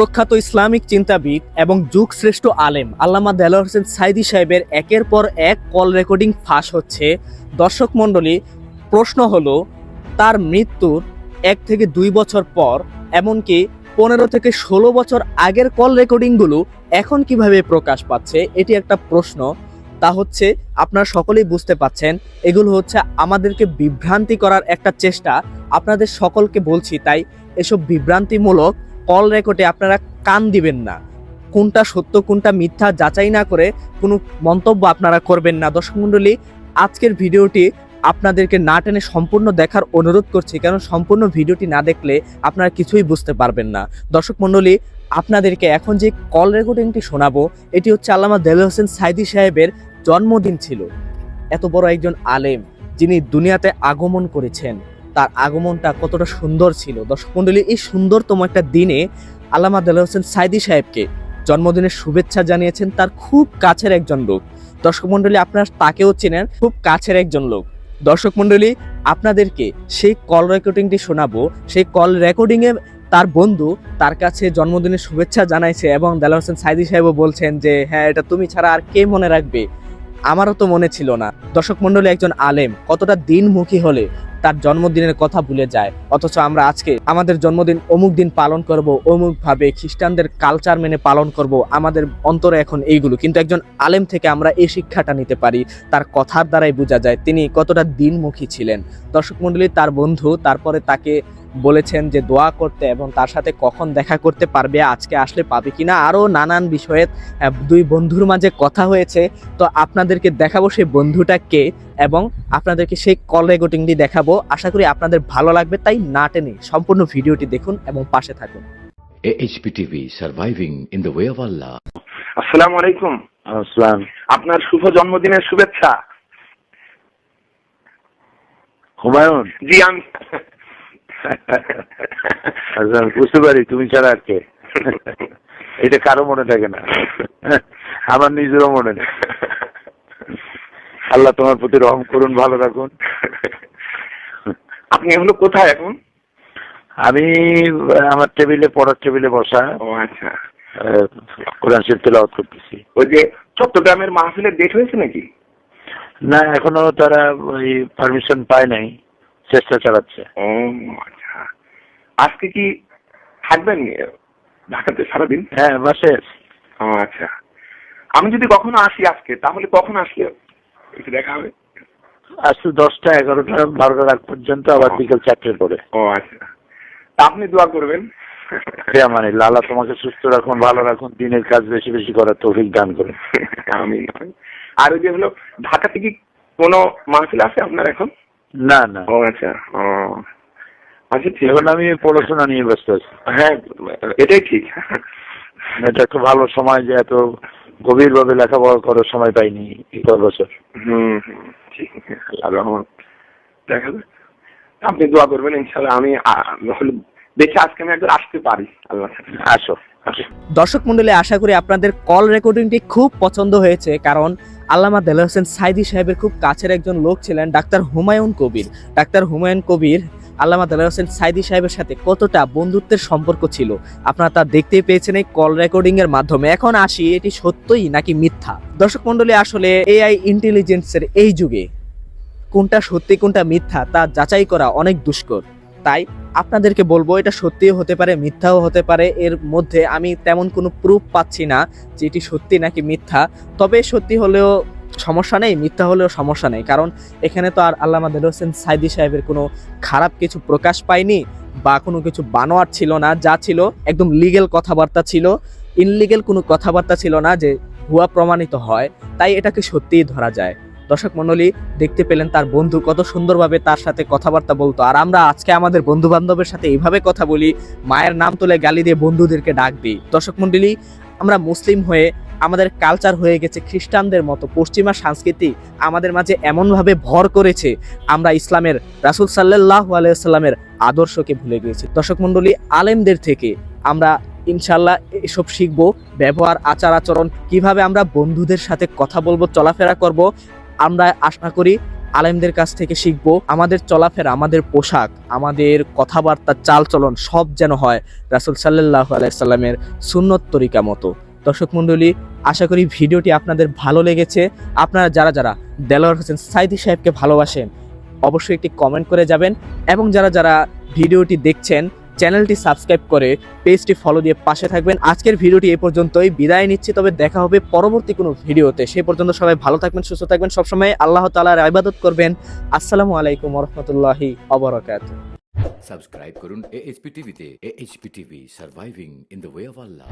প্রখ্যাত ইসলামিক চিন্তাবিদ এবং যুগ শ্রেষ্ঠ আলেম আল্লামা দেলোয়ার হোসেন সাইদি সাহেবের একের পর এক কল রেকর্ডিং ফাঁস হচ্ছে। দর্শক মণ্ডলী, প্রশ্ন হলো, তার মৃত্যুর এক থেকে দুই বছর পর, এমনকি পনেরো থেকে ষোলো বছর আগের কল রেকর্ডিংগুলো এখন কীভাবে প্রকাশ পাচ্ছে, এটি একটা প্রশ্ন। তা হচ্ছে, আপনারা সকলেই বুঝতে পাচ্ছেন, এগুলো হচ্ছে আমাদেরকে বিভ্রান্তি করার একটা চেষ্টা। আপনাদের সকলকে বলছি তাই, এসব বিভ্রান্তিমূলক কল রেকর্ডে আপনারা কান দিবেন না। কোনটা সত্য, কোনটা মিথ্যা যাচাই না করে কোনো মন্তব্য আপনারা করবেন না। দর্শক মণ্ডলী, আজকের ভিডিওটি আপনাদেরকে না টেনে সম্পূর্ণ দেখার অনুরোধ করছি, কারণ সম্পূর্ণ ভিডিওটি না দেখলে আপনারা কিছুই বুঝতে পারবেন না। দর্শক মণ্ডলী, আপনাদেরকে এখন যে কল রেকর্ডিংটি শোনাবো, এটি হচ্ছে আল্লামা দেল হোসেন সাইদি সাহেবের জন্মদিন ছিল। এত বড় একজন আলেম, যিনি দুনিয়াতে আগমন করেছেন। আগমনটা কতটা সুন্দর ছিল। দর্শক মণ্ডলী এই সুন্দরতম একটা দিনে আল্লামা দেল হোসেন সাইদি সাহেবকে জন্মদিনের শুভেচ্ছা জানিয়েছেন তার খুব কাছের একজন লোক। দর্শক মণ্ডলী আপনারা তাকেও চেনেন, খুব কাছের একজন লোক। দর্শক মণ্ডলী আপনাদেরকে সেই কল রেকর্ডিংটি শোনাবো। সেই কল রেকর্ডিংয়ে তার বন্ধু তার কাছে জন্মদিনের শুভেচ্ছা জানাইছে এবং দেলা হোসেন সাইদি সাহেবও বলছেন যে হ্যাঁ এটা তুমি ছাড়া আর কে মনে রাখবে? আমারও তো মনে ছিল না। দর্শক মণ্ডলী একজন আলেম, কতটা দিনমুখী হলে তার জন্মদিনের কথা ভুলে যায়। অথচ আমরা আজকে আমাদের জন্মদিন অমুক দিন পালন করব, অমুকভাবে খ্রিস্টানদের কালচার মেনে পালন করব, আমাদের অন্তরে এখন এইগুলো। কিন্তু একজন আলেম থেকে আমরা এই শিক্ষাটা নিতে পারি, তার কথার দ্বারাই বোঝা যায় তিনি কতটা দিনমুখী ছিলেন। দর্শক মণ্ডলী, তার বন্ধু, তারপরে তাকে বলেছেন যে দোয়া করতে এবং তার সাথে কখন দেখা করতে পারবে আজকে আসলে পাবে কিনা আরও নানান বিষয়ে দুই বন্ধুর মাঝে কথা হয়েছে। তো আপনাদেরকে দেখাবো সেই বন্ধুটা কে এবং আপনাদেরকে সেই কল রেকর্ডিংটি দেখাবো। আশা করি আপনাদের ভালো লাগবে তাই না টেনে সম্পূর্ণ ভিডিওটি দেখুন এবং পাশে থাকুন. আসসালামু আলাইকুম। আসসালাম। আপনার শুভ জন্মদিনের শুভেচ্ছা। হুমায়ুন। জি আমি আচ্ছা, আমি বুঝতে পারি তুমি ছাড়া আর কে? এটা কারও মনে থাকে না। আমার নিজেরও মনে নেই। আল্লাহ তোমার প্রতি রহম করুন ভালো রাখুন আপনি এগুলো কোথায় এখন? আমি আমার টেবিলে পড়ার টেবিলে বসা। ও আচ্ছা। কোরআন শরীফ তেলাওয়াত করতেছি। ওই যে চট্টগ্রামের মাহফিলের ডেট হয়েছে নাকি? না এখনও তারা ওই পারমিশন পায় নাই। চেষ্টা চালাচ্ছে। ও আচ্ছা। আজকে কি থাকবেন ঢাকাতে সারাদিন? হ্যাঁ বাসে ও আচ্ছা। আমি যদি কখনো আসি আজকে তাহলে কখন আসলে একটু দেখা হবে? তো দশটা এগারোটা বারোটা আগ পর্যন্ত আবার বিকেল চারটের পরে। ও আচ্ছা। তা আপনি দোয়া করবেন। মানে লালা তোমাকে সুস্থ রাখুন ভালো রাখুন দিনের কাজ বেশি বেশি করার তৌফিক দান করুন। আমি আর ওই যে হলো ঢাকাতে কি কোনো মাহফিল আছে আপনার এখন? না না। ও আচ্ছা। ও। আচ্ছা ঠিক এখন আমি পড়াশোনা নিয়ে ব্যস্ত আছি। হ্যাঁ এটাই ঠিক। এটা একটা ভালো সময় যে এত গভীর ভাবে লেখাপড়া করার সময় পাইনি এই কয় বছর। হুম ঠিক আল্লাহ রহমান দেখা যাবে আপনি দোয়া করবেন ইনশাল্লাহ আমি হলে দেখি আজকে আমি একবার আসতে পারি। আল্লাহ আসো দর্শক মণ্ডলী আশা করি আপনাদের কল রেকর্ডিংটি খুব পছন্দ হয়েছে, কারণ আল্লামা দেলা হোসেন সাইদি সাহেবের খুব কাছের একজন লোক ছিলেন ডাক্তার হুমায়ুন কবির। ডাক্তার হুমায়ুন কবির, আল্লামা দেলা হোসেন সাইদি সাহেবের সাথে কতটা বন্ধুত্বের সম্পর্ক ছিল, আপনারা তা দেখতেই পেয়েছেন এই কল রেকর্ডিং এর মাধ্যমে। এখন আসি, এটি সত্যই নাকি মিথ্যা? দর্শক মণ্ডলী আসলে এআই ইন্টেলিজেন্সের এই যুগে কোনটা সত্যি, কোনটা মিথ্যা তা যাচাই করা অনেক দুষ্কর। তাই আপনাদেরকে বলব, এটা সত্যিও হতে পারে, মিথ্যাও হতে পারে। এর মধ্যে আমি তেমন কোনো প্রুফ পাচ্ছি না যে এটি সত্যি নাকি মিথ্যা। তবে সত্যি হলেও সমস্যা নেই, মিথ্যা হলেও সমস্যা নেই। কারণ এখানে তো আর আল্লামা দেল হোসেন সাইদি সাহেবের কোনো খারাপ কিছু প্রকাশ পায়নি বা কোনো কিছু বানোয়ার ছিল না, যা ছিল একদম লিগেল কথাবার্তা ছিল। ইনলিগেল কোনো কথাবার্তা ছিল না যে ভুয়া প্রমাণিত হয়। তাই এটাকে সত্যিই ধরা যায়। দর্শক মণ্ডলী দেখতে পেলেন তার বন্ধু কত সুন্দরভাবে তার সাথে কথাবার্তা বলতো। আর আমরা আজকে আমাদের বন্ধু বান্ধবের সাথে এইভাবে কথা বলি, মায়ের নাম তুলে গালি দিয়ে বন্ধুদেরকে ডাক দিই। দর্শক মণ্ডলী আমরা মুসলিম হয়ে আমাদের কালচার হয়ে গেছে খ্রিস্টানদের মতো, পশ্চিমা সংস্কৃতি আমাদের মাঝে এমনভাবে ভর করেছে, আমরা ইসলামের রাসুল সাল্লাহ আলাইসাল্লামের আদর্শকে ভুলে গিয়েছি। দর্শক মণ্ডলী আলেমদের থেকে আমরা ইনশাল্লাহ এসব শিখব, ব্যবহার আচার আচরণ কীভাবে আমরা বন্ধুদের সাথে কথা বলব, চলাফেরা করব আমরা আশা করি আলেমদের কাছ থেকে শিখব আমাদের চলাফেরা, আমাদের পোশাক, আমাদের কথাবার্তা, চালচলন সব যেন হয় রাসুল সাল্লাহ আলাইসাল্লামের সুন্নত তরিকা মতো। দর্শক মণ্ডলী, আশা করি ভিডিওটি আপনাদের ভালো লেগেছে। আপনারা যারা যারা দেলোয়ার হোসেন সাইদি সাহেবকে ভালোবাসেন, অবশ্যই একটি কমেন্ট করে যাবেন এবং যারা যারা ভিডিওটি দেখছেন চ্যানেলটি সাবস্ক্রাইব করে পেজটি ফলো দিয়ে পাশে থাকবেন। আজকের ভিডিওটি এ পর্যন্তই, বিদায় নিচ্ছি, তবে দেখা হবে পরবর্তী কোনো ভিডিওতে। সেই পর্যন্ত সবাই ভালো থাকবেন, সুস্থ থাকবেন, সবসময় আল্লাহ তালার ইবাদত করবেন। আসসালামু আলাইকুম রহমতুল্লাহি অবরাকাত সাবস্ক্রাইব করুন এএইচপি টিভিতে AHP TV surviving in the way of Allah